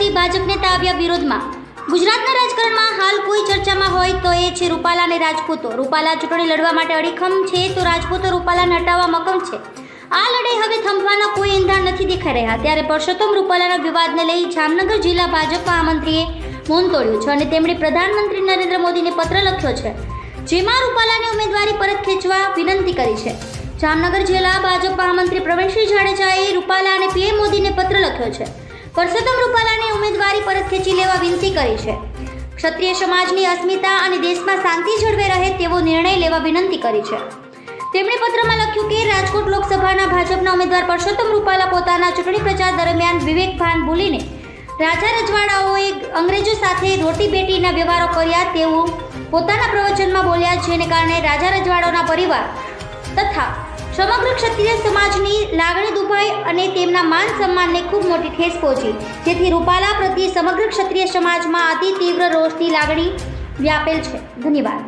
મોદી ભાજપ નેતા આવ્યા વિરોધમાં. ગુજરાતના રાજકારણમાં હાલ કોઈ ચર્ચામાં હોય તો એ છે રૂપાલા અને રાજપૂતો. રૂપાલા ચૂંટણી લડવા માટે અડીખમ છે તો રાજપૂતો રૂપાલાને હટાવવા મકમ છે. આ લડાઈ હવે થંભવાના કોઈ ઇંધણ નથી દેખાઈ રહ્યા. ત્યારે પરસોત્તમ રૂપાલાના વિવાદને લઈ જામનગર જિલ્લા ભાજપ મહામંત્રીએ મૌન તોડ્યું છે અને તેમણે પ્રધાનમંત્રી નરેન્દ્ર મોદીને પત્ર લખ્યો છે. જેમાં રૂપાલાને ઉમેદવારી પરત ખેંચવા વિનંતી કરી છે. જામનગર જિલ્લા ભાજપ મહામંત્રી પ્રવીણસિંહ જાડેજાએ રૂપાલા અને પીએમ મોદીને પત્ર લખ્યો છે. પરસોત્તમ રૂપાલાને ઉમેદવારી પરત ખેંચી લેવા વિનંતી કરી છે. ક્ષત્રિય સમાજની અસ્મિતા અને દેશમાં શાંતિ જળવે રહે તેવો નિર્ણય લેવા વિનંતી કરી છે. તેમણે પત્રમાં લખ્યું કે રાજકોટ લોકસભાના ભાજપના ઉમેદવાર પરસોત્તમ રૂપાલા પોતાના ચૂંટણી પ્રચાર દરમિયાન વિવેક ભાન ભૂલીને રાજા રજવાડાઓએ અંગ્રેજો સાથે રોટી બેટીના વ્યવહારો કર્યા તેવું પોતાના પ્રવચનમાં બોલ્યા, જેને કારણે રાજા રજવાડાઓના પરિવાર તથા સમગ્ર ક્ષત્રિય સમાજની લાગણી દુભાઈ અને તેમના માન સન્માનને ખૂબ મોટી ઠેસ પહોંચી. જેથી રૂપાલા પ્રત્યે સમગ્ર ક્ષત્રિય સમાજમાં અતિ તીવ્ર રોષની લાગણી વ્યાપેલ છે. ધન્યવાદ.